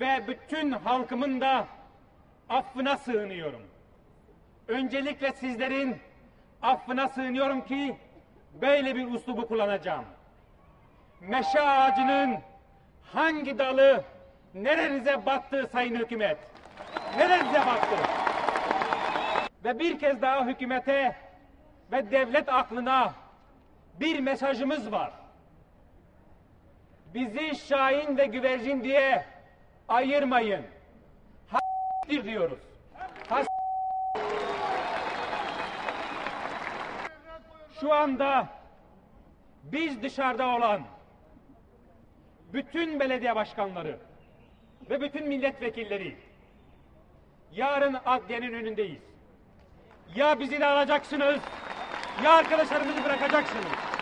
ve bütün halkımın da affına sığınıyorum. Öncelikle sizlerin affına sığınıyorum ki böyle bir uslubu kullanacağım. Meşe ağacının hangi dalı nerenize battı sayın hükümet? Nerenize battı? Ve bir kez daha hükümete ve devlet aklına bir mesajımız var. Bizi Şahin ve Güvercin diye ayırmayın. Ha**dir diyoruz. Ha Şu anda biz dışarıda olan bütün belediye başkanları ve bütün milletvekilleri yarın adliyenin önündeyiz. Ya bizi de alacaksınız ya arkadaşlarımızı bırakacaksınız.